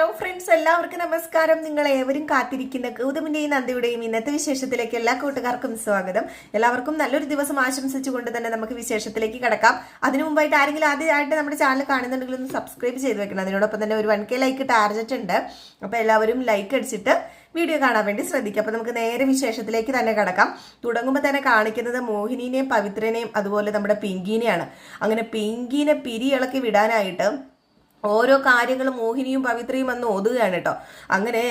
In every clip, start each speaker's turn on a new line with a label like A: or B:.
A: Hello friends എല്ലാവർക്കും നമസ്കാരം. നിങ്ങൾ ഏവരും കാത്തിരിക്കുന്ന ഗൗതമിന്റെയും നന്ദിയുടെയും ഇന്നത്തെ വിശേഷത്തിലേക്ക് എല്ലാ കൂട്ടുകാർക്കും സ്വാഗതം. എല്ലാവർക്കും നല്ലൊരു ദിവസം ആശംസിച്ചുകൊണ്ട് തന്നെ നമുക്ക് വിശേഷത്തിലേക്ക് കിടക്കാം. അതിനു മുമ്പായിട്ട് ആരെങ്കിലും ആദ്യമായിട്ട് നമ്മുടെ ചാനൽ കാണുന്നുണ്ടെങ്കിൽ ഒന്ന് സബ്സ്ക്രൈബ് ചെയ്ത് വെക്കണം. അതിനോടൊപ്പം തന്നെ ഒരു വൺ കെ ലൈക്ക് ടാർജറ്റ് ഉണ്ട്. അപ്പോൾ എല്ലാവരും ലൈക്ക് അടിച്ചിട്ട് വീഡിയോ കാണാൻ വേണ്ടി ശ്രദ്ധിക്കുക. അപ്പോൾ നമുക്ക് നേരെ വിശേഷത്തിലേക്ക് തന്നെ കിടക്കാം. തുടങ്ങുമ്പോൾ തന്നെ കാണിക്കുന്നത് മോഹിനിനെയും പവിത്രനെയും അതുപോലെ നമ്മുടെ പിങ്കിനെയാണ്. അങ്ങനെ പിങ്കിനെ പിരിയിളക്കി വിടാനായിട്ട് ഓരോ കാര്യങ്ങളും മോഹിനിയും പവിത്രയും വന്ന് ഒതുകയാണ് കേട്ടോ. അങ്ങനെ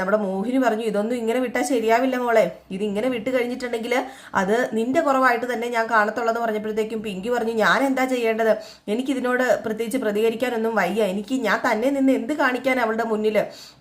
A: നമ്മുടെ മോഹിനി പറഞ്ഞു ഇതൊന്നും ഇങ്ങനെ വിട്ടാൽ ശരിയാവില്ല മോളെ. ഇത് ഇങ്ങനെ വിട്ട് കഴിഞ്ഞിട്ടുണ്ടെങ്കിൽ അത് നിന്റെ കുറവായിട്ട് തന്നെ ഞാൻ കാണത്തുള്ളതെന്ന് പറഞ്ഞപ്പോഴത്തേക്കും പിങ്കി പറഞ്ഞു ഞാൻ എന്താ ചെയ്യേണ്ടത്? എനിക്കിതിനോട് പ്രത്യേകിച്ച് പ്രതികരിക്കാനൊന്നും വയ്യ. എനിക്ക് ഞാൻ തന്നെ നിന്ന് എന്ത് കാണിക്കാൻ അവളുടെ മുന്നിൽ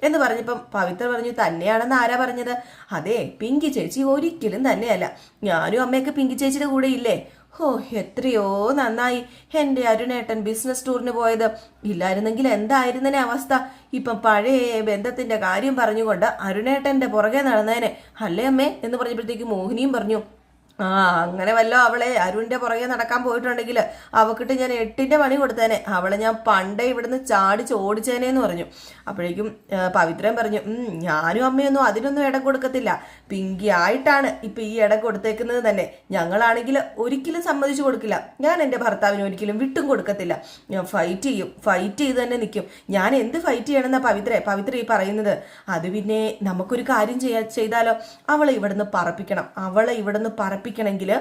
A: എന്ന് പറഞ്ഞപ്പം പവിത്ര പറഞ്ഞു തന്നെയാണെന്ന് ആരാ പറഞ്ഞത്? അതെ പിങ്കി ചേച്ചി ഒരിക്കലും തന്നെയല്ല. ഞാനും അമ്മയൊക്കെ പിങ്കി ചേച്ചിയുടെ കൂടെ ഇല്ലേ ഹോ എത്രയോ നന്നായി. എന്റെ അരുണേട്ടൻ ബിസിനസ് ടൂറിന് പോയത്. ഇല്ലായിരുന്നെങ്കിൽ എന്തായിരുന്നേ അവസ്ഥ? ഇപ്പം പഴയ ബന്ധത്തിന്റെ കാര്യം പറഞ്ഞുകൊണ്ട് അരുണേട്ടന്റെ പുറകെ നടന്നേനെ. അല്ലേ അമ്മേ? എന്ന് പറഞ്ഞപ്പോഴത്തേക്ക് മോഹിനിയും പറഞ്ഞു ആ അങ്ങനെ വല്ലോ അവളെ അരുണിന്റെ പുറകെ നടക്കാൻ പോയിട്ടുണ്ടെങ്കിൽ അവക്കിട്ട് ഞാൻ എട്ടിന്റെ പണി കൊടുത്തേനെ. അവളെ ഞാൻ പണ്ടേ ഇവിടുന്ന് ചാടിച്ച് ഓടിച്ചേനെ എന്ന് പറഞ്ഞു. അപ്പോഴേക്കും പവിത്രൻ പറഞ്ഞു "ഉം, ഞാനും അമ്മയൊന്നും അതിനൊന്നും ഇടം കൊടുക്കത്തില്ല. പിങ്കി ആയിട്ടാണ് ഇപ്പൊ ഈ ഇട കൊടുത്തേക്കുന്നത് തന്നെ. ഞങ്ങളാണെങ്കിൽ ഒരിക്കലും സമ്മതിച്ചു കൊടുക്കില്ല. ഞാൻ എന്റെ ഭർത്താവിന് ഒരിക്കലും വിട്ടും കൊടുക്കത്തില്ല. ഞാൻ ഫൈറ്റ് ചെയ്യും. ഫൈറ്റ് ചെയ്ത് തന്നെ നിൽക്കും ഞാൻ എന്ത് ഫൈറ്റ് ചെയ്യണമെന്നാ പവിത്രേ പവിത്ര ഈ പറയുന്നത്? അത് പിന്നെ നമുക്കൊരു കാര്യം ചെയ്യാ ചെയ്താലോ? അവളെ ഇവിടുന്ന് പറപ്പിക്കണം. അവളെ ഇവിടുന്ന് പറപ്പിക്കണമെങ്കിൽ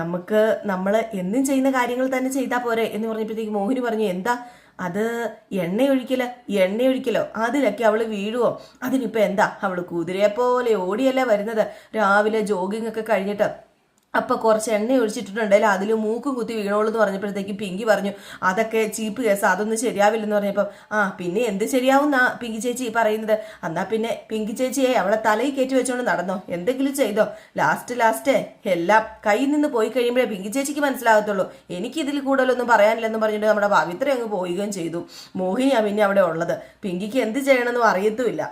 A: നമുക്ക് നമ്മൾ എന്നും ചെയ്യുന്ന കാര്യങ്ങൾ തന്നെ ചെയ്താൽ പോരെ എന്ന് പറഞ്ഞപ്പോഴത്തേക്ക് മോഹിനി പറഞ്ഞു എന്താ അത് എണ്ണയൊഴിക്കൽ എണ്ണയൊഴിക്കലോ? അതിലൊക്കെ അവൾ വീഴുവോ? അതിനിപ്പോ എന്താ? അവൾ കുതിരയെ പോലെ ഓടിയല്ലേ വരുന്നത്? രാവിലെ ജോഗിങ് ഒക്കെ കഴിഞ്ഞിട്ട് അപ്പൊ കുറച്ച് എണ്ണ ഒഴിച്ചിട്ടുണ്ടെങ്കിൽ അതിൽ മൂക്കും കുത്തി വീണോളൂ എന്ന് പറഞ്ഞപ്പോഴത്തേക്ക് പിങ്കി പറഞ്ഞു അതൊക്കെ ചീപ്പ് കേസ് അതൊന്നും ശരിയാവില്ലെന്ന് പറഞ്ഞപ്പോൾ ആ പിന്നെ എന്ത് ശരിയാവും എന്നാ പിങ്കി ചേച്ചി പറയുന്നത് എന്നാ പിന്നെ പിങ്കി ചേച്ചിയെ അവളെ തലയിൽ കയറ്റി വെച്ചോണ്ട് നടന്നോ എന്തെങ്കിലും ചെയ്തോ. ലാസ്റ്റ് ലാസ്റ്റ് എല്ലാം കയ്യിൽ നിന്ന് പോയി കഴിയുമ്പോഴേ പിങ്കി ചേച്ചിക്ക് മനസ്സിലാകത്തുള്ളൂ. എനിക്ക് ഇതിൽ കൂടുതലൊന്നും പറയാനില്ലെന്ന് പറഞ്ഞിട്ട് നമ്മുടെ പവിത്ര അങ്ങ് പോവുകയും ചെയ്തു. മോഹിനിയാ പിന്നെ അവിടെ ഉള്ളത്. പിങ്കിക്ക് എന്ത് ചെയ്യണമെന്നും അറിയത്തുമില്ല.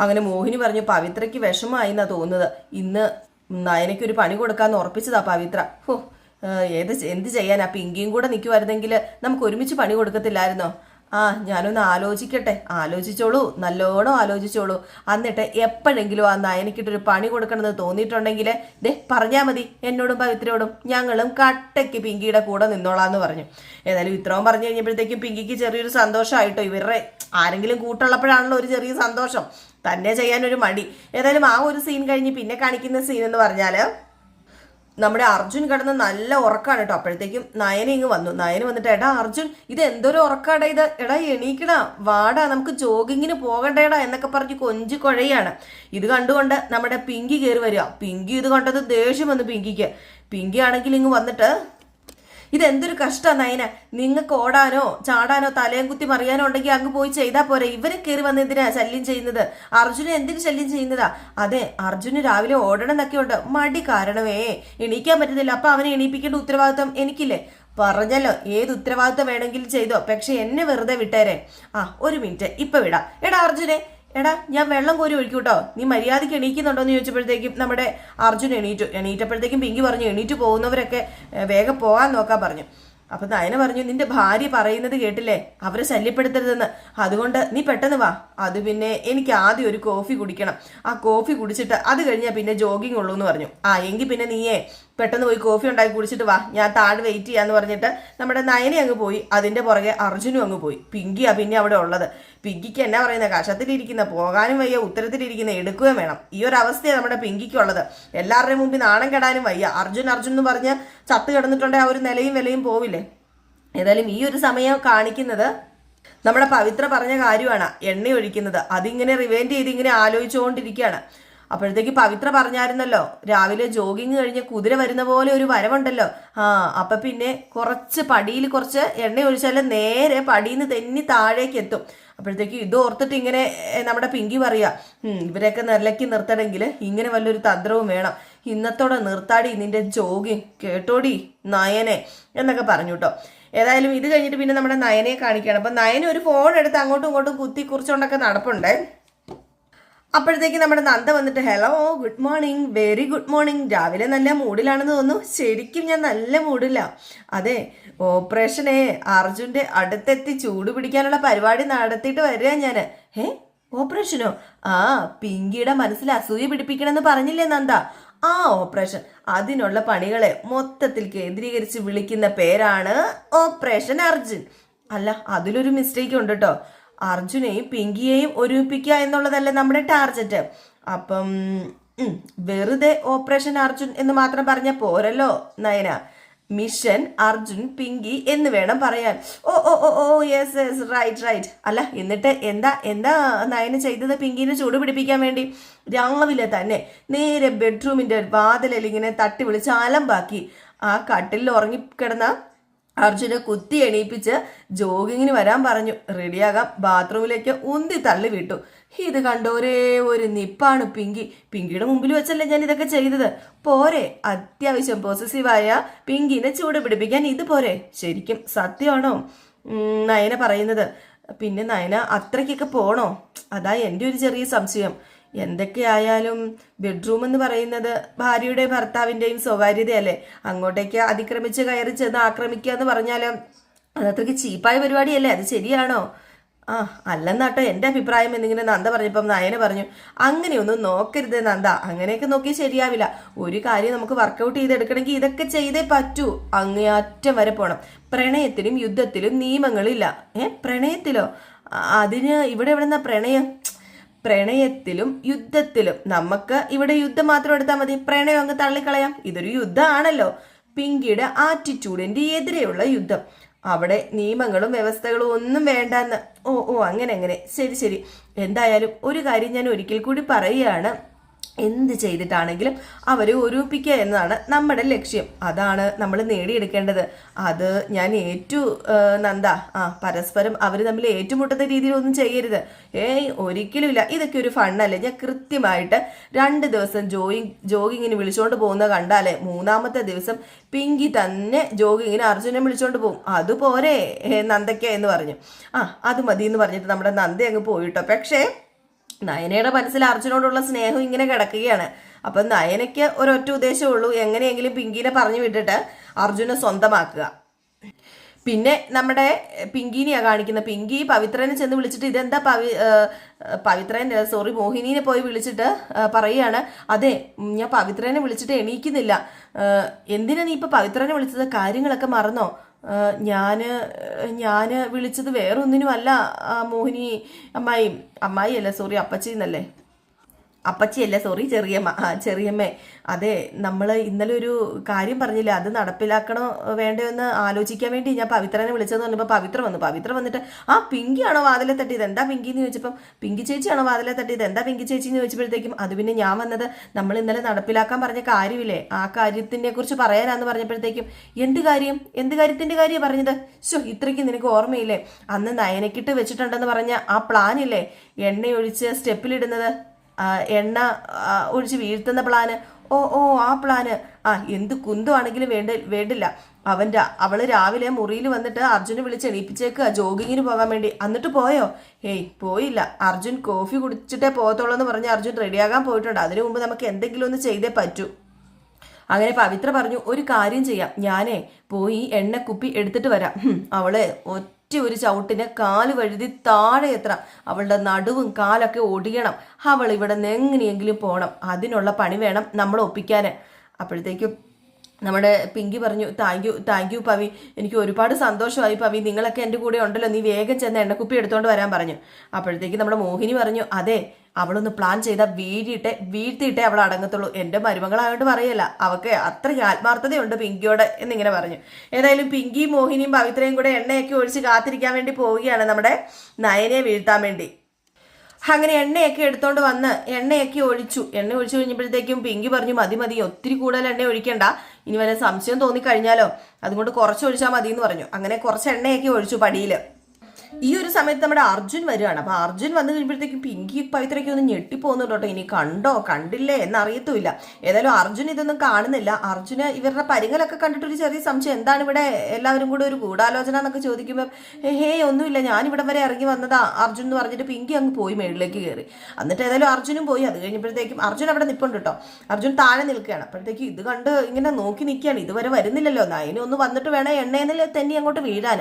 A: അങ്ങനെ മോഹിനി പറഞ്ഞു പവിത്രയ്ക്ക് വിഷമമായി എന്നാ തോന്നുന്നത്. ഇന്ന് നയനയ്ക്ക് ഒരു പണി കൊടുക്കാന്ന് ഉറപ്പിച്ചതാ പവിത്ര. ഹോ ഏത് എന്ത് ചെയ്യാനാ? പിങ്കിയും കൂടെ നിൽക്കുമായിരുന്നെങ്കിൽ നമുക്ക് ഒരുമിച്ച് പണി കൊടുക്കത്തില്ലായിരുന്നോ? ആ ഞാനൊന്ന് ആലോചിക്കട്ടെ. ആലോചിച്ചോളൂ. നല്ലോണം ആലോചിച്ചോളൂ. എന്നിട്ട് എപ്പോഴെങ്കിലും ആ നയനക്കിട്ടൊരു പണി കൊടുക്കണമെന്ന് തോന്നിയിട്ടുണ്ടെങ്കിൽ ദേ പറഞ്ഞാൽ മതി. എന്നോടും പവിത്രയോടും ഞങ്ങളും കട്ടയ്ക്ക് പിങ്കിയുടെ കൂടെ നിന്നോളാന്ന് പറഞ്ഞു. ഏതായാലും ഇത്രയും പറഞ്ഞു കഴിഞ്ഞപ്പോഴത്തേക്കും പിങ്കിക്ക് ചെറിയൊരു സന്തോഷമായിട്ടോ ഇവരുടെ ആരെങ്കിലും കൂട്ടുള്ളപ്പോഴാണല്ലോ ഒരു ചെറിയ സന്തോഷം. തന്നെ ചെയ്യാനൊരു മടി. ഏതായാലും ആ ഒരു സീൻ കഴിഞ്ഞ് പിന്നെ കാണിക്കുന്ന സീൻ എന്ന് പറഞ്ഞാൽ നമ്മുടെ അർജുൻ കിടന്ന് നല്ല ഉറക്കാണ് കേട്ടോ. അപ്പോഴത്തേക്കും നയന ഇങ്ങ് വന്നു. നയന വന്നിട്ട് എടാ അർജുൻ ഇത് എന്തൊരു ഉറക്കാടാ ഇത്? എടാ എണീക്കടാ വാടാ നമുക്ക് ജോഗിങ്ങിന് പോകണ്ടേടാ എന്നൊക്കെ പറഞ്ഞ് കൊഞ്ചു കുഴയാണ്. ഇത് കണ്ടുകൊണ്ട് നമ്മുടെ പിങ്കി കയറി വരിക. പിങ്കി ഇത് കണ്ടത് ദേഷ്യം വന്നു പിങ്കിക്ക്. പിങ്കി ആണെങ്കിൽ ഇങ്ങ് വന്നിട്ട് ഇതെന്തൊരു കഷ്ടമാണ് നയന? നിങ്ങൾക്ക് ഓടാനോ ചാടാനോ തലയും കുത്തി മറിയാനോ ഉണ്ടെങ്കിൽ അങ്ങ് പോയി ചെയ്താൽ പോരെ. ഇവരെ കയറി വന്ന് എന്തിനാ ശല്യം ചെയ്യുന്നത്? അർജുന എന്തിനു ശല്യം ചെയ്യുന്നതാ? അതെ അർജുന് രാവിലെ ഓടണം എന്നൊക്കെ ഉണ്ട്. മടി കാരണമേ. എണീക്കാൻ പറ്റുന്നില്ല. അപ്പൊ അവനെ എണീപ്പിക്കേണ്ട ഉത്തരവാദിത്വം എനിക്കില്ലേ? പറഞ്ഞല്ലോ. ഏത് ഉത്തരവാദിത്വം വേണമെങ്കിലും ചെയ്തോ. പക്ഷെ എന്നെ വെറുതെ വിട്ടേരെ. ആ ഒരു മിനിറ്റ്. ഇപ്പൊ വിടാം. എടാ അർജുനെ. എടാ ഞാൻ വെള്ളം കോരി ഒഴിക്കൂട്ടോ. നീ മര്യാദയ്ക്ക് എണീക്കുന്നുണ്ടോ എന്ന് ചോദിച്ചപ്പോഴത്തേക്കും നമ്മുടെ അർജുൻ എണീറ്റു. എണീറ്റപ്പോഴത്തേക്കും പിങ്കി പറഞ്ഞു എണീറ്റ് പോകുന്നവരൊക്കെ വേഗം പോകാൻ നോക്കാൻ പറഞ്ഞു. അപ്പൊ നയന പറഞ്ഞു നിന്റെ ഭാര്യ പറയുന്നത് കേട്ടില്ലേ? അവരെ ശല്യപ്പെടുത്തരുതെന്ന്. അതുകൊണ്ട് നീ പെട്ടെന്ന് വാ. അത് പിന്നെ എനിക്ക് ആദ്യം ഒരു കോഫി കുടിക്കണം. ആ കോഫി കുടിച്ചിട്ട് അത് കഴിഞ്ഞാൽ പിന്നെ ജോഗിങ് ഉള്ളൂ എന്ന് പറഞ്ഞു. ആ എങ്കിൽ പിന്നെ നീയേ പെട്ടെന്ന് പോയി കോഫി ഉണ്ടാക്കി കുടിച്ചിട്ട് വാ. ഞാൻ താഴെ വെയിറ്റ് ചെയ്യാന്ന് പറഞ്ഞിട്ട് നമ്മുടെ നയനെ അങ്ങ് പോയി. അതിന്റെ പുറകെ അർജുനും അങ്ങ് പോയി. പിങ്കിയാ പിന്നെ അവിടെ ഉള്ളത്. പിങ്കിക്ക് എന്നാ പറയുന്ന? കഷത്തിലിരിക്കുന്ന പോകാനും വയ്യ ഉത്തരത്തിലിരിക്കുന്ന എടുക്കുകയും വേണം. ഈ ഒരു അവസ്ഥയാണ് നമ്മുടെ പിങ്കിക്കുള്ളത്. എല്ലാവരുടെയും മുമ്പിൽ നാണം കെടാനും വയ്യ. അർജുൻ അർജുൻ എന്ന് പറഞ്ഞ് ചത്ത് കിടന്നിട്ടുണ്ടെങ്കിൽ ആ ഒരു നിലയും വിലയും പോവില്ലേ? ഏതായാലും ഈ ഒരു സമയം കാണിക്കുന്നത് നമ്മുടെ പവിത്ര പറഞ്ഞ കാര്യമാണ്. എണ്ണ ഒഴിക്കുന്നത് അതിങ്ങനെ റിവൈൻഡ് ചെയ്ത് ഇങ്ങനെ ആലോചിച്ചുകൊണ്ടിരിക്കുകയാണ്. അപ്പോഴത്തേക്ക് പവിത്ര പറഞ്ഞായിരുന്നല്ലോ രാവിലെ ജോഗിങ് കഴിഞ്ഞ് കുതിര വരുന്ന പോലെ ഒരു വരവുണ്ടല്ലോ. ആ അപ്പൊ പിന്നെ കുറച്ച് പടിയിൽ കുറച്ച് എണ്ണ ഒഴിച്ചാൽ നേരെ പടിയിൽ നിന്ന് തെന്നി താഴേക്ക് എത്തും. അപ്പോഴത്തേക്ക് ഇത് ഓർത്തിട്ട് ഇങ്ങനെ നമ്മുടെ പിങ്കി പറയാ "ഉം, ഇവരെയൊക്കെ നിലയ്ക്ക് നിർത്തണമെങ്കിൽ ഇങ്ങനെ വല്ലൊരു തന്ത്രവും വേണം. ഇന്നത്തോടെ നിർത്താടി നിന്റെ ജോഗിങ് കേട്ടോടി നയനെ എന്നൊക്കെ പറഞ്ഞു കേട്ടോ ഏതായാലും ഇത് കഴിഞ്ഞിട്ട് പിന്നെ നമ്മുടെ നയനെ കാണിക്കുകയാണ്. അപ്പൊ നയന ഒരു ഫോൺ എടുത്ത് അങ്ങോട്ടും ഇങ്ങോട്ടും കുത്തി കുറിച്ചുകൊണ്ടൊക്കെ നടപ്പുണ്ടേ. അപ്പോഴത്തേക്ക് നമ്മുടെ നന്ദ വന്നിട്ട് hello good morning very good morning രാവിലെ നല്ല മൂഡിലാണെന്ന് തോന്നുന്നു. ശരിക്കും ഞാൻ നല്ല മൂഡില്ല അതെ ഓപ്പറേഷനെ അർജുന്റെ അടുത്തെത്തി ചൂട് പിടിക്കാനുള്ള പരിപാടി നടത്തിയിട്ട് വരിക ഞാൻ ഏ ഓപ്പറേഷനോ ആ പിങ്കിയുടെ മനസ്സിൽ അസൂയ പിടിപ്പിക്കണമെന്ന് പറഞ്ഞില്ലേ നന്ദ? ആ ഓപ്പറേഷൻ അതിനുള്ള പണികളെ മൊത്തത്തിൽ കേന്ദ്രീകരിച്ച് വിളിക്കുന്ന പേരാണ് ഓപ്പറേഷൻ അർജുൻ. അല്ല അതിലൊരു മിസ്റ്റേക്ക് ഉണ്ട്? കേട്ടോ അർജുനെയും പിങ്കിയെയും ഒരുമിപ്പിക്കുക എന്നുള്ളതല്ലേ നമ്മുടെ ടാർജറ്റ്. അപ്പം വെറുതെ ഓപ്പറേഷൻ അർജുൻ എന്ന് മാത്രം പറഞ്ഞ പോരല്ലോ നയന? മിഷൻ അർജുൻ പിങ്കി എന്ന് വേണം പറയാൻ. ഓ ഓ ഓ ഓ യെസ് യെസ് റൈറ്റ് റൈറ്റ് അല്ല എന്നിട്ട് എന്താ എന്താ നയന ചെയ്തത് പിങ്കിനെ ചൂട് പിടിപ്പിക്കാൻ വേണ്ടി? രാവിലെ തന്നെ നേരെ ബെഡ്റൂമിന്റെ വാതിലിൽ ഇങ്ങനെ തട്ടി വിളിച്ച് അലമ്പാക്കി. ആ കട്ടിലിൽ ഉറങ്ങിക്കിടന്ന അർജുനെ കുത്തി എണീപ്പിച്ച് ജോഗിങ്ങിന് വരാൻ പറഞ്ഞു. റെഡിയാകാം. ബാത്റൂമിലേക്ക് ഉന്തി തള്ളി വിട്ടു. ഇത് കണ്ട ഒരേ ഒരു നിപ്പാണ് പിങ്കി. പിങ്കിയുടെ മുമ്പിൽ വെച്ചല്ലേ ഞാൻ ഇതൊക്കെ ചെയ്തത്. പോരെ. അത്യാവശ്യം പോസസീവായ പിങ്കിനെ ചൂട് പിടിപ്പിക്കാൻ ഇത് പോരെ. ശരിക്കും സത്യമാണോ? നയന പറയുന്നത്. പിന്നെ നയന അത്രയ്ക്കൊക്കെ പോണോ? അതാ എന്റെ ഒരു ചെറിയ സംശയം. എന്തൊക്കെയായാലും ബെഡ്റൂം എന്ന് പറയുന്നത് ഭാര്യയുടെ ഭർത്താവിന്റെയും സ്വകാര്യതയല്ലേ? അങ്ങോട്ടേക്ക് അതിക്രമിച്ച് കയറി ചെന്ന് ആക്രമിക്കുക എന്ന് പറഞ്ഞാൽ അതത്രയ്ക്ക് ചീപ്പായ പരിപാടിയല്ലേ? അത് ശരിയാണോ? ആ അല്ലെന്നാട്ടോ എന്റെ അഭിപ്രായം എന്നിങ്ങനെ നന്ദ പറഞ്ഞപ്പം നയന പറഞ്ഞു അങ്ങനെയൊന്നും നോക്കരുത് നന്ദ. അങ്ങനെയൊക്കെ നോക്കി ശരിയാവില്ല. ഒരു കാര്യം നമുക്ക് വർക്കൗട്ട് ചെയ്തെടുക്കണമെങ്കിൽ ഇതൊക്കെ ചെയ്തേ പറ്റൂ. അങ്ങേയറ്റം വരെ പോകണം പ്രണയത്തിലും യുദ്ധത്തിലും നിയമങ്ങളില്ല. ഏ പ്രണയത്തിലോ? അതിന് ഇവിടെ എവിടെന്നാ പ്രണയം? പ്രണയത്തിലും യുദ്ധത്തിലും നമുക്ക് ഇവിടെ യുദ്ധം മാത്രം എടുത്താൽ മതി. പ്രണയം അങ്ങ് തള്ളിക്കളയാം. ഇതൊരു യുദ്ധമാണല്ലോ. പിങ്കിയുടെ ആറ്റിറ്റ്യൂഡിന്റെ എതിരെയുള്ള യുദ്ധം. അവിടെ നിയമങ്ങളും വ്യവസ്ഥകളും ഒന്നും വേണ്ടെന്ന്. ഓ ഓ അങ്ങനെ അങ്ങനെ. ശരി ശരി. എന്തായാലും ഒരു കാര്യം ഞാൻ ഒരിക്കൽ കൂടി പറയുകയാണ്. എന്ത് ചെയ്തിട്ടാണെങ്കിലും അവരെ ഒരുപ്പിക്കുക എന്നതാണ് നമ്മുടെ ലക്ഷ്യം. അതാണ് നമ്മൾ നേടിയെടുക്കേണ്ടത്. അത് ഞാൻ ഏറ്റു നന്ദ ആ പരസ്പരം അവർ തമ്മിൽ ഏറ്റുമുട്ടുന്ന രീതിയിലൊന്നും ചെയ്യരുത്. ഏയ് ഒരിക്കലുമില്ല. ഇതൊക്കെ ഒരു ഫണ്ണല്ലേ? ഞാൻ കൃത്യമായിട്ട് രണ്ട് ദിവസം ജോയിങ് ജോഗിങ്ങിന് വിളിച്ചുകൊണ്ട് പോകുന്നത് കണ്ടാലേ മൂന്നാമത്തെ ദിവസം പിങ്കി തന്നെ ജോഗിങ്ങിന് അർജുനെ വിളിച്ചുകൊണ്ട് പോകും. അതുപോരെ ഏ, നന്ദയ്ക്ക എന്ന് പറഞ്ഞു. ആ അത് മതി എന്ന് പറഞ്ഞിട്ട് നമ്മുടെ നന്ദ അങ്ങ് പോയിട്ടോ. പക്ഷേ നയനയുടെ മനസ്സിൽ അർജുനോടുള്ള സ്നേഹം ഇങ്ങനെ കിടക്കുകയാണ്. അപ്പം നയനയ്ക്ക് ഒരൊറ്റ ഉദ്ദേശമുള്ളൂ എങ്ങനെയെങ്കിലും പിങ്കിനെ പറഞ്ഞു വിട്ടിട്ട് അർജുനെ സ്വന്തമാക്കുക. പിന്നെ നമ്മുടെ പിങ്കിനെയാണ് കാണിക്കുന്നത്. പിങ്കി പവിത്രനെ ചെന്ന് വിളിച്ചിട്ട് ഇതെന്താ പവി പവിത്രേന്റെ സോറി മോഹിനീനെ പോയി വിളിച്ചിട്ട് പറയുകയാണ്. അതെ ഞാൻ പവിത്രനെ വിളിച്ചിട്ട് എണീക്കുന്നില്ല. എന്തിനാ നീ ഇപ്പം പവിത്രനെ വിളിച്ചത്? കാര്യങ്ങളൊക്കെ മറന്നോ? ഞാൻ ഞാൻ വിളിച്ചത് വേറൊന്നിനുമല്ല മോഹിനി അമ്മായി. അമ്മായി അല്ല സോറി അപ്പച്ചി എന്നല്ലേ അപ്പച്ചിയല്ല സോറി ചെറിയമ്മ ചെറിയമ്മ. അതെ നമ്മൾ ഇന്നലെ ഒരു കാര്യം പറഞ്ഞില്ല അത് നടപ്പിലാക്കണോ വേണ്ടോ എന്ന് ആലോചിക്കാൻ വേണ്ടി ഞാൻ പവിത്രനെ വിളിച്ചതെന്ന് പറഞ്ഞപ്പോൾ പവിത്ര വന്നു. പവിത്ര വന്നിട്ട് ആ പിങ്കിയാണോ വാതിലെ തട്ടിയത്? എന്താ പിങ്കി എന്ന് ചോദിച്ചപ്പം? പിങ്കി ചേച്ചിയാണോ വാതിലെ തട്ടിയത്? എന്താ പിങ്കി ചേച്ചി? എന്ന് ചോദിച്ചപ്പോഴത്തേക്കും അത് പിന്നെ ഞാൻ വന്നത് നമ്മൾ ഇന്നലെ നടപ്പിലാക്കാൻ പറഞ്ഞ കാര്യമില്ലേ? ആ കാര്യത്തിനെ കുറിച്ച് പറയാനാന്ന് പറഞ്ഞപ്പോഴത്തേക്കും എന്ത് കാര്യം? എന്ത് കാര്യത്തിന്റെ കാര്യം പറഞ്ഞത്? ശോ ഇത്രയ്ക്ക് നിനക്ക് ഓർമ്മയില്ലേ? അന്ന് നയനക്കിട്ട് വെച്ചിട്ടുണ്ടെന്ന് പറഞ്ഞ ആ പ്ലാനില്ലേ? എണ്ണയൊഴിച്ച് സ്റ്റെപ്പിലിടുന്നത്? എണ്ണ ഒഴിച്ച് വീഴ്ത്തുന്ന പ്ലാന്. ഓ ഓ ആ പ്ലാന്. ആ എന്ത് കുന്തമാണെങ്കിലും വേണ്ട വേണ്ടില്ല. അവന്റെ അവൾ രാവിലെ മുറിയിൽ വന്നിട്ട് അർജുനെ വിളിച്ച് എണീപ്പിച്ചേക്കുക ജോഗിങ്ങിന് പോകാൻ വേണ്ടി. എന്നിട്ട് പോയോ? ഏയ് പോയില്ല. അർജുൻ കോഫി കുടിച്ചിട്ടേ പോകത്തുള്ളൂ എന്ന് പറഞ്ഞ് അർജുൻ റെഡിയാകാൻ പോയിട്ടുണ്ട്. അതിനു മുമ്പ് നമുക്ക് എന്തെങ്കിലും ഒന്ന് ചെയ്തേ പറ്റൂ. അങ്ങനെ പവിത്ര പറഞ്ഞു ഒരു കാര്യം ചെയ്യാം. ഞാനേ പോയി എണ്ണക്കുപ്പി എടുത്തിട്ട് വരാം. അവൾ ഒറ്റ ഒരു ചവിട്ടിന് കാൽ വഴുതി താഴെ എത്ര അവളുടെ നടുവും കാലൊക്കെ ഒടിയണം. അവൾ ഇവിടെ നിന്ന് എങ്ങനെയെങ്കിലും പോകണം അതിനുള്ള പണി വേണം നമ്മൾ ഒപ്പിക്കാൻ അപ്പോഴത്തേക്കും നമ്മുടെ പിങ്കി പറഞ്ഞു thank you thank you Pavi. എനിക്ക് ഒരുപാട് സന്തോഷമായി പവി. നിങ്ങളൊക്കെ എന്റെ കൂടെ ഉണ്ടല്ലോ. നീ വേഗം ചെന്ന് എണ്ണക്കുപ്പി എടുത്തുകൊണ്ട് വരാൻ പറഞ്ഞു. അപ്പോഴത്തേക്ക് നമ്മുടെ മോഹിനി പറഞ്ഞു അതെ അവളൊന്ന് പ്ലാൻ ചെയ്ത വീഴിട്ടെ വീഴ്ത്തിയിട്ടേ അവൾ അടങ്ങത്തുള്ളൂ. എന്റെ മരുമകളായോണ്ട് പറയല്ല. അവൾക്ക് അത്രയ്ക്ക് ആത്മാർത്ഥതയുണ്ട് പിങ്കിയോട് എന്നിങ്ങനെ പറഞ്ഞു. ഏതായാലും പിങ്കിയും മോഹിനിയും പവിത്രയും കൂടെ എണ്ണയൊക്കെ ഒഴിച്ച് കാത്തിരിക്കാൻ വേണ്ടി പോവുകയാണ് നമ്മുടെ നയനെ വീഴ്ത്താൻ വേണ്ടി. അങ്ങനെ എണ്ണയൊക്കെ എടുത്തോണ്ട് വന്ന് എണ്ണയൊക്കെ ഒഴിച്ചു. എണ്ണ ഒഴിച്ചു കഴിഞ്ഞപ്പോഴത്തേക്കും പിങ്കി പറഞ്ഞു മതി മതി ഒത്തിരി കൂടുതൽ എണ്ണ ഒഴിക്കണ്ട. ഇനി വല്ല സംശയം തോന്നിക്കഴിഞ്ഞാലോ? അതുകൊണ്ട് കുറച്ച് ഒഴിച്ചാൽ മതി എന്ന് പറഞ്ഞു. അങ്ങനെ കുറച്ച് എണ്ണയൊക്കെ ഒഴിച്ചു പടിയിൽ ഈ ഒരു സമയത്ത് നമ്മുടെ അർജുൻ വരികയാണ് അപ്പൊ അർജുൻ വന്നു കഴിയുമ്പോഴത്തേക്കും പിങ്കി പവിത്രയ്ക്ക് ഒന്ന് ഞെട്ടിപ്പോകുന്നുണ്ട് കേട്ടോ. ഇനി കണ്ടോ? കണ്ടില്ലേ? എന്നറിയത്തുമില്ല. ഏതായാലും അർജുൻ ഇതൊന്നും കാണുന്നില്ല. അർജുന് ഇവരുടെ പരിങ്ങലൊക്കെ കണ്ടിട്ട് ഒരു ചെറിയ സംശയം. എന്താണ് ഇവിടെ എല്ലാവരും കൂടെ ഒരു ഗൂഢാലോചന എന്നൊക്കെ ചോദിക്കുമ്പോൾ ഹേ ഒന്നുമില്ല. ഞാൻ ഇവിടെ വരെ ഇറങ്ങി വന്നതാ അർജുൻ എന്ന് പറഞ്ഞിട്ട് പിങ്കി അങ്ങ് പോയി മേളിലേക്ക് കയറി. എന്നിട്ട് ഏതായാലും അർജുനും പോയി. അത് കഴിഞ്ഞപ്പോഴത്തേക്കും അർജുൻ അവിടെ നിൽപ്പുണ്ട് കേട്ടോ. അർജുൻ താഴെ നിൽക്കുകയാണ്. അപ്പോഴത്തേക്ക് ഇത് കണ്ട് ഇങ്ങനെ നോക്കി നിൽക്കുകയാണ്. ഇതുവരെ വരുന്നില്ലല്ലോ. നയനെ ഒന്ന് വന്നിട്ട് വേണേ എണ്ണയെന്നല്ലേ തന്നെ അങ്ങോട്ട് വീഴാൻ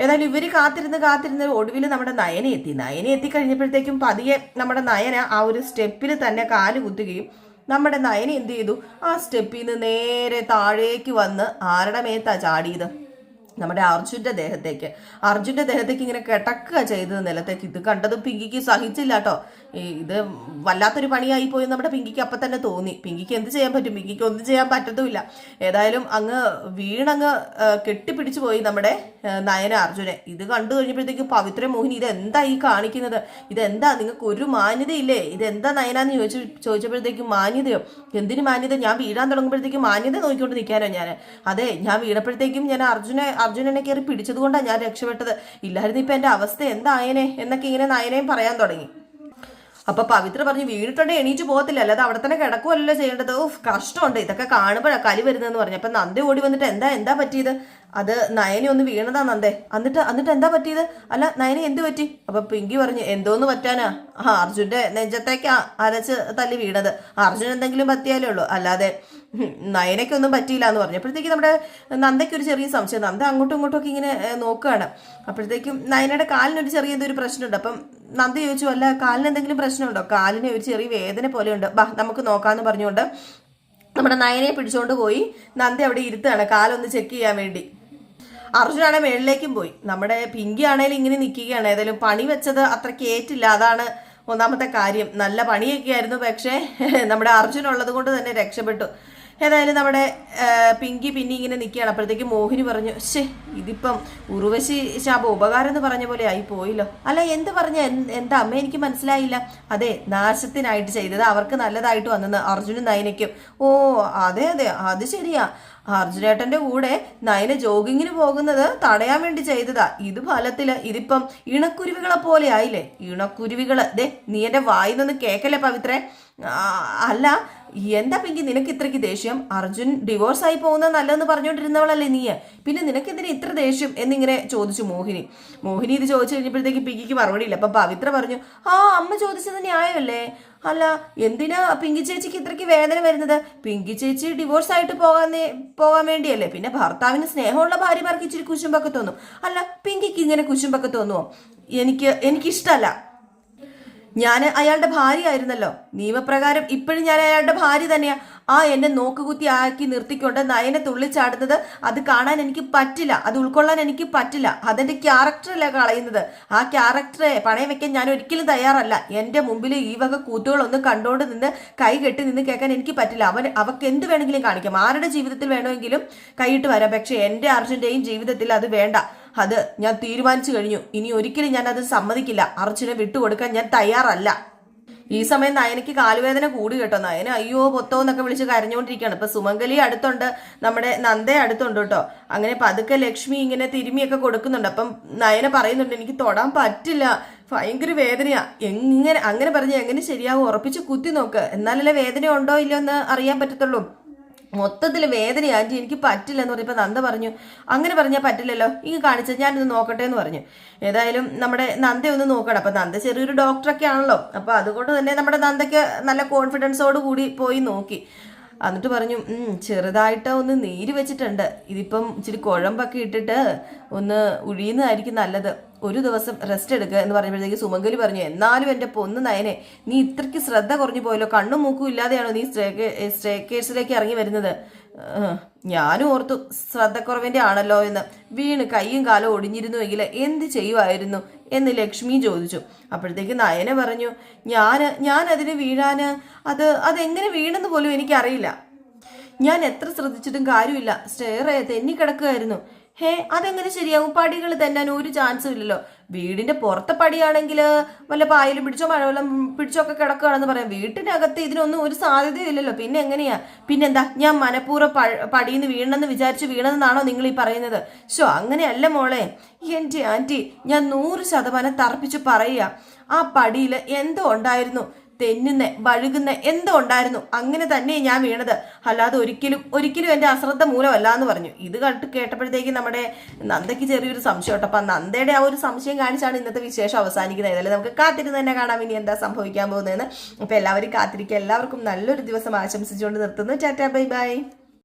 A: ഏതായാലും ഇവർ കാത്തിരുന്ന് കാത്തിരുന്ന് ഒടുവിൽ നമ്മുടെ നയന എത്തി. നയന എത്തിക്കഴിഞ്ഞപ്പോഴത്തേക്കും പതിയെ നമ്മുടെ നയന ആ ഒരു സ്റ്റെപ്പിൽ തന്നെ കാൽ കുത്തുകയും നമ്മുടെ നയന എന്ത് ചെയ്തു? ആ സ്റ്റെപ്പിൽ നിന്ന് നേരെ താഴേക്ക് വന്ന് ആരുടെ മേത്താ ചാടിയത്? നമ്മുടെ അർജുന്റെ ദേഹത്തേക്ക്. അർജുന്റെ ദേഹത്തേക്ക് ഇങ്ങനെ കിടക്കുക ചെയ്തത് നിലത്തേക്ക്. ഇത് കണ്ടത് പിങ്കിക്ക് സഹിച്ചില്ല കേട്ടോ ഇത് വല്ലാത്തൊരു പണിയായി പോയി നമ്മുടെ പിങ്കിക്ക് അപ്പം തന്നെ തോന്നി. പിങ്കിക്ക് എന്ത് ചെയ്യാൻ പറ്റും? പിങ്കിക്ക് ഒന്നും ചെയ്യാൻ പറ്റത്തുമില്ല. ഏതായാലും അങ്ങ് വീണങ്ങ് കെട്ടിപ്പിടിച്ചു പോയി നമ്മുടെ നയന അർജുനെ. ഇത് കണ്ടു കഴിഞ്ഞപ്പോഴത്തേക്ക് പവിത്ര മോഹിനി ഇത് എന്താ ഈ കാണിക്കുന്നത്? ഇതെന്താ? നിങ്ങൾക്ക് ഒരു മാന്യതയില്ലേ? ഇതെന്താ നയനാന്ന് ചോദിച്ചു ചോദിച്ചപ്പോഴത്തേക്ക് മാന്യതയോ? എന്തിന് മാന്യത? ഞാൻ വീഴാൻ തുടങ്ങുമ്പോഴത്തേക്ക് മാന്യത നോക്കിക്കൊണ്ട് നിൽക്കാനോ ഞാൻ അതെ ഞാൻ വീണപ്പോഴത്തേക്കും ഞാൻ അർജുനെ അർജുനനെ കയറി പിടിച്ചതുകൊണ്ടാണ് ഞാൻ രക്ഷപ്പെട്ടത്. ഇല്ലായിരുന്നു ഇപ്പൊ എന്റെ അവസ്ഥ എന്തായനെ? എന്നൊക്കെ ഇങ്ങനെ നയനയും പറയാൻ തുടങ്ങി. അപ്പൊ പവിത്ര പറഞ്ഞു വീണിട്ടുണ്ട് എണീറ്റ് പോകത്തില്ല. അല്ലാതെ അവിടെ തന്നെ കിടക്കുമല്ലോ ചെയ്യേണ്ടത്. ഓ കഷ്ടമുണ്ട്. ഇതൊക്കെ കാണുമ്പോഴാണ് കലി വരുന്നതെന്ന് പറഞ്ഞു. അപ്പൊ നന്ദി ഓടി വന്നിട്ട് എന്താ എന്താ പറ്റിയത്? അത് നയനെ ഒന്ന് വീണതാ നന്ദേ. എന്നിട്ട് എന്നിട്ട് എന്താ പറ്റിയത്? അല്ല നയനെ എന്ത് പറ്റി? അപ്പൊ പിങ്കി പറഞ്ഞു എന്തോന്ന് പറ്റാനാ? ആ അർജുന്റെ നെഞ്ചത്തേക്ക് അരച്ച് തല്ലി വീണത്. അർജുൻ എന്തെങ്കിലും പറ്റിയാലേ ഉള്ളൂ. അല്ലാതെ നയനയ്ക്കൊന്നും പറ്റിയില്ല എന്ന് പറഞ്ഞു. അപ്പോഴത്തേക്ക് നമ്മുടെ നന്ദയ്ക്ക് ഒരു ചെറിയ സംശയം. നന്ദ അങ്ങോട്ടും ഇങ്ങോട്ടും ഒക്കെ ഇങ്ങനെ നോക്കുകയാണ്. അപ്പോഴത്തേക്കും നയനയുടെ കാലിനൊരു ചെറിയ എന്തൊരു പ്രശ്നമുണ്ട്. അപ്പം നന്ദ ചോദിച്ചു അല്ല കാലിന് എന്തെങ്കിലും പ്രശ്നമുണ്ടോ? കാലിന് ഒരു ചെറിയ വേദന പോലെയുണ്ട്. ബാ നമുക്ക് നോക്കാമെന്ന് പറഞ്ഞുകൊണ്ട് നമ്മുടെ നയനെ പിടിച്ചുകൊണ്ട് പോയി നന്ദ അവിടെ ഇരുത്തുകയാണ്. കാലൊന്ന് ചെക്ക് ചെയ്യാൻ വേണ്ടി. അർജുനാണ് മേളിലേക്കും പോയി. നമ്മുടെ പിങ്കി ആണേലും ഇങ്ങനെ നിൽക്കുകയാണ്. ഏതായാലും പണി വെച്ചത് അത്ര കേറ്റില്ല. അതാണ് ഒന്നാമത്തെ കാര്യം. നല്ല പണിയൊക്കെ ആയിരുന്നു പക്ഷേ നമ്മുടെ അർജുൻ ഉള്ളത് കൊണ്ട് തന്നെ രക്ഷപ്പെട്ടു. ഏതായാലും നമ്മുടെ പിങ്കി പിന്നെ ഇങ്ങനെ നിൽക്കുകയാണ് അപ്പോഴത്തേക്ക് മോഹിനി പറഞ്ഞു ശേ ഇതിപ്പം ഉറുവശി ശാപ ഉപകാരം എന്ന് പറഞ്ഞ പോലെ ആയി പോയില്ലോ. അല്ല എന്ത് പറഞ്ഞ എന്ത്- അമ്മ എനിക്ക് മനസ്സിലായില്ല. അതെ നാശത്തിനായിട്ട് ചെയ്തത് അവർക്ക് നല്ലതായിട്ട് വന്നെന്ന് അർജുനും നയനയ്ക്കും. ഓ അതെ അതെ അത് ശരിയാ. അർജുനേട്ടന്റെ കൂടെ നയന ജോഗിങ്ങിന് പോകുന്നത് തടയാൻ വേണ്ടി ചെയ്തതാ. ഇത് ഫലത്തിൽ ഇതിപ്പം ഇണക്കുരുവികളെ പോലെ ആയില്ലേ? ഇണക്കുരുവികൾ. ദേ നീ എന്റെ നിന്ന് കേക്കല്ലേ പവിത്രേ? അല്ല എന്താ പിങ്കി നിനക്ക് ഇത്രയ്ക്ക് ദേഷ്യം? അർജുൻ ഡിവോഴ്സ് ആയി പോകുന്നത് നല്ലതെന്ന് പറഞ്ഞുകൊണ്ടിരുന്നവളല്ലേ നീ പിന്നെ നിനക്ക് എന്തിനാ ഇത്ര ദേഷ്യം എന്നിങ്ങനെ ചോദിച്ചു മോഹിനി. മോഹിനി ഇത് ചോദിച്ചു കഴിഞ്ഞപ്പോഴത്തേക്ക് പിങ്കിക്ക് മറുപടി ഇല്ല അപ്പൊ പവിത്ര പറഞ്ഞു ആ അമ്മ ചോദിച്ചത് ന്യായമല്ലേ? അല്ല എന്തിനാ പിങ്കി ചേച്ചിക്ക് ഇത്രയ്ക്ക് വേദന വരുന്നത്? പിങ്കി ചേച്ചി ഡിവോഴ്സ് ആയിട്ട് പോകാൻ പോകാൻ വേണ്ടിയല്ലേ? പിന്നെ ഭർത്താവിന് സ്നേഹമുള്ള ഭാര്യമാർക്ക് ഇച്ചിരി കുശുമ്പൊക്കെ തോന്നും. അല്ല പിങ്കിക്ക് ഇങ്ങനെ കുശുമ്പൊക്കെ തോന്നുമോ എനിക്ക് എനിക്കിഷ്ടമല്ല ഞാൻ അയാളുടെ ഭാര്യയായിരുന്നല്ലോ. നിയമപ്രകാരം ഇപ്പോഴും ഞാൻ അയാളുടെ ഭാര്യ തന്നെയാ. ആ എന്നെ നോക്കുകുത്തി ആക്കി നിർത്തിക്കൊണ്ട് നയനെ തുള്ളിച്ചാടുന്നത് അത് കാണാൻ എനിക്ക് പറ്റില്ല. അത് ഉൾക്കൊള്ളാൻ എനിക്ക് പറ്റില്ല. അതെന്റെ ക്യാരക്ടറല്ല കളയുന്നത്. ആ ക്യാരക്ടറെ പണയം വെക്കാൻ ഞാൻ ഒരിക്കലും തയ്യാറല്ല. എന്റെ മുമ്പിൽ ഈ വക കൂത്തുകളൊന്നും കണ്ടോണ്ട് നിന്ന് കൈ കെട്ടി നിന്ന് കേൾക്കാൻ എനിക്ക് പറ്റില്ല. അവൻ അവക്ക് എന്ത് വേണമെങ്കിലും കാണിക്കാം. ആരുടെ ജീവിതത്തിൽ വേണമെങ്കിലും കൈയിട്ട് വരാം. പക്ഷെ എന്റെ അർജുന്റെയും ജീവിതത്തിൽ അത് വേണ്ട. അത് ഞാൻ തീരുമാനിച്ചു കഴിഞ്ഞു. ഇനി ഒരിക്കലും ഞാൻ അത് സമ്മതിക്കില്ല. അർജുനെ വിട്ടുകൊടുക്കാൻ ഞാൻ തയ്യാറല്ല. ഈ സമയം നയനയ്ക്ക് കാലുവേദന കൂടി കേട്ടോ. നയന അയ്യോ പൊത്തോ എന്നൊക്കെ വിളിച്ച് കരഞ്ഞുകൊണ്ടിരിക്കുകയാണ്. ഇപ്പൊ സുമംഗലി അടുത്തുണ്ട്. നമ്മുടെ നന്ദ അടുത്തുണ്ട് കേട്ടോ. അങ്ങനെ പതുക്കെ ലക്ഷ്മി ഇങ്ങനെ തിരുമിയൊക്കെ കൊടുക്കുന്നുണ്ട്. അപ്പം നയന പറയുന്നുണ്ട് എനിക്ക് തൊടാൻ പറ്റില്ല. ഭയങ്കര വേദനയാ. എങ്ങനെ അങ്ങനെ പറഞ്ഞ് എങ്ങനെ ശരിയാവും? ഉറപ്പിച്ച് കുത്തി നോക്ക്. എന്നാലല്ലേ വേദന ഉണ്ടോ ഇല്ലയോ എന്ന് അറിയാൻ പറ്റത്തുള്ളൂ. മൊത്തത്തിൽ വേദന ആന്റി എനിക്ക് പറ്റില്ല എന്ന് പറഞ്ഞപ്പോൾ നന്ദ പറഞ്ഞു അങ്ങനെ പറഞ്ഞാൽ പറ്റില്ലല്ലോ ഇങ്ങ് കാണിച്ചത് ഞാനൊന്ന് നോക്കട്ടെ എന്ന് പറഞ്ഞു. ഏതായാലും നമ്മുടെ നന്ദ ഒന്ന് നോക്കണം. അപ്പം നന്ദ ചെറിയൊരു ഡോക്ടറൊക്കെ ആണല്ലോ. അപ്പോൾ അതുകൊണ്ട് തന്നെ നമ്മുടെ നന്ദയ്ക്ക് നല്ല കോൺഫിഡൻസോട് കൂടി പോയി നോക്കി. എന്നിട്ട് പറഞ്ഞു "ഉം, ചെറുതായിട്ട് ഒന്ന് നീര് വെച്ചിട്ടുണ്ട്. ഇതിപ്പം ഇച്ചിരി കുഴമ്പൊക്കെ ഇട്ടിട്ട് ഒന്ന് ഉഴിയുന്നതായിരിക്കും നല്ലത്. ഒരു ദിവസം റെസ്റ്റ് എടുക്കുക എന്ന് പറഞ്ഞപ്പോഴത്തേക്ക് സുമംഗലി പറഞ്ഞു എന്നാലും എന്റെ പൊന്ന് നയനെ നീ ഇത്രയ്ക്ക് ശ്രദ്ധ കുറഞ്ഞു പോയല്ലോ. കണ്ണും മൂക്കും ഇല്ലാതെയാണോ നീ സ്റ്റേ സ്റ്റേക്കേഴ്സിലേക്ക് ഇറങ്ങി വരുന്നത്? ഞാനും ഓർത്തു ശ്രദ്ധക്കുറവിന്റെ ആണല്ലോ എന്ന്. വീണ് കൈയും കാലും ഒടിഞ്ഞിരുന്നുവെങ്കിൽ എന്ത് ചെയ്യുമായിരുന്നു എന്ന് ലക്ഷ്മി ചോദിച്ചു. അപ്പോഴത്തേക്ക് നയന പറഞ്ഞു ഞാൻ ഞാൻ അതിന് വീഴാന് അത് അതെങ്ങനെ വീണെന്ന് പോലും എനിക്കറിയില്ല. ഞാൻ എത്ര ശ്രദ്ധിച്ചിട്ടും കാര്യമില്ല. സ്റ്റെയർ തെന്നിക്കിടക്കുകയായിരുന്നു ഹേ അതെങ്ങനെ ശരിയാകും പടികൾ തന്നെ ഒരു ചാൻസും ഇല്ലല്ലോ. വീടിന്റെ പുറത്തെ പടിയാണെങ്കിൽ വല്ല പായലും പിടിച്ചോ മഴവെള്ളം പിടിച്ചോ ഒക്കെ കിടക്കുകയാണെന്ന് പറയാം. വീട്ടിനകത്ത് ഇതിനൊന്നും ഒരു സാധ്യതയില്ലല്ലോ പിന്നെ എങ്ങനെയാ? പിന്നെന്താ? ഞാൻ മനഃപൂർവം പടിയിൽ നിന്ന് വീണെന്ന് വിചാരിച്ച് വീണെന്നാണോ നിങ്ങൾ ഈ പറയുന്നത്? ഷോ അങ്ങനെയല്ല മോളെ. എന്റെ ആന്റി ഞാൻ നൂറ് ശതമാനം തർപ്പിച്ച് പറയുക. ആ പടിയിൽ എന്തോ ഉണ്ടായിരുന്നു. തെന്നുന്ന വഴുകുന്ന എന്തോ ഉണ്ടായിരുന്നു. അങ്ങനെ തന്നെ ഞാൻ വീണത്. അല്ലാതെ ഒരിക്കലും ഒരിക്കലും എന്റെ അശ്രദ്ധ മൂലമല്ല എന്ന് പറഞ്ഞു. ഇത് കണ്ട് കേട്ടപ്പോഴത്തേക്ക് നമ്മുടെ നന്ദയ്ക്ക് ചെറിയൊരു സംശയം കേട്ടോ. അപ്പം നന്ദയുടെ ആ ഒരു സംശയം കാണിച്ചാണ് ഇന്നത്തെ വിശേഷം അവസാനിക്കുന്നത്. ഏതായാലും നമുക്ക് കാത്തിരുന്ന് തന്നെ കാണാം ഇനി എന്താ സംഭവിക്കാൻ പോകുന്നതെന്ന്. അപ്പോൾ എല്ലാവരും കാത്തിരിക്കുക. എല്ലാവർക്കും നല്ലൊരു ദിവസം ആശംസിച്ചുകൊണ്ട് നിർത്തുന്നു. Tata bye bye.